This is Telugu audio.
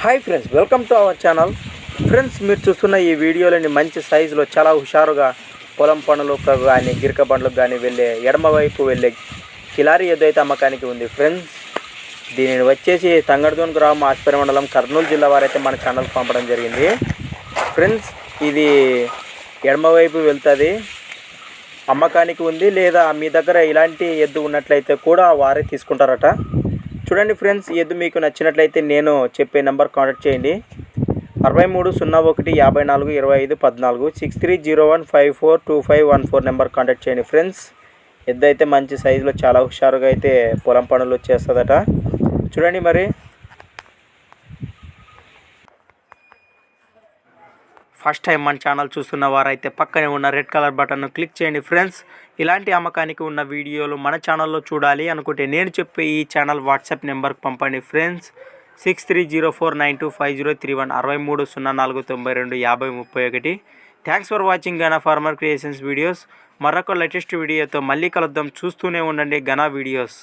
Hi friends welcome to our channel. Friends మీరు చూస్తున్న ఈ వీడియోలోని మంచి సైజులో చాలా హుషారుగా పొలం పనులకు కానీ గిరక బండ్లకు కానీ వెళ్ళే ఎడమవైపు వెళ్ళే కిలారి ఎద్దు అయితే అమ్మకానికి ఉంది. ఫ్రెండ్స్ దీనిని వచ్చేసి తంగడదోన్ గ్రామం ఆస్పరి మండలం కర్నూలు జిల్లా వారైతే మన ఛానల్కి పంపడం జరిగింది. ఫ్రెండ్స్ ఇది ఎడమవైపు వెళ్తుంది. అమ్మకానికి ఉంది లేదా మీ దగ్గర ఇలాంటి ఎద్దు ఉన్నట్లయితే కూడా వారే తీసుకుంటారట. చూడండి ఫ్రెండ్స్ ఎద్దు మీకు నచ్చినట్లయితే నేను చెప్పే నెంబర్ కాంటాక్ట్ చేయండి. అరవై మూడు సున్నా ఒకటి యాభై నాలుగు ఇరవై ఐదు పద్నాలుగు six three zero one five four two five one four number contact చేయండి ఫ్రెండ్స్. ఎద్దు అయితే మంచి సైజులో చాలా హుషారుగా అయితే పొలం పనులు చేస్తుందట. చూడండి మరి ఫస్ట్ టైం మన ఛానల్ చూస్తున్న వారైతే పక్కనే ఉన్న రెడ్ కలర్ బటన్ను క్లిక్ చేయండి ఫ్రెండ్స్. ఇలాంటి అమ్మకానికి ఉన్న వీడియోలు మన ఛానల్లో చూడాలి అనుకుంటే నేను చెప్పే ఈ ఛానల్ వాట్సాప్ నెంబర్కి పంపండి friends. Six three zero four nine two five zero three one అరవై మూడు సున్నా నాలుగు తొంభై రెండు యాభై ముప్పై ఒకటి thanks for watching Gana farmer creations videos మరొక లేటెస్ట్ వీడియోతో మళ్ళీ కలుద్దాం. చూస్తూనే ఉండండి గనా వీడియోస్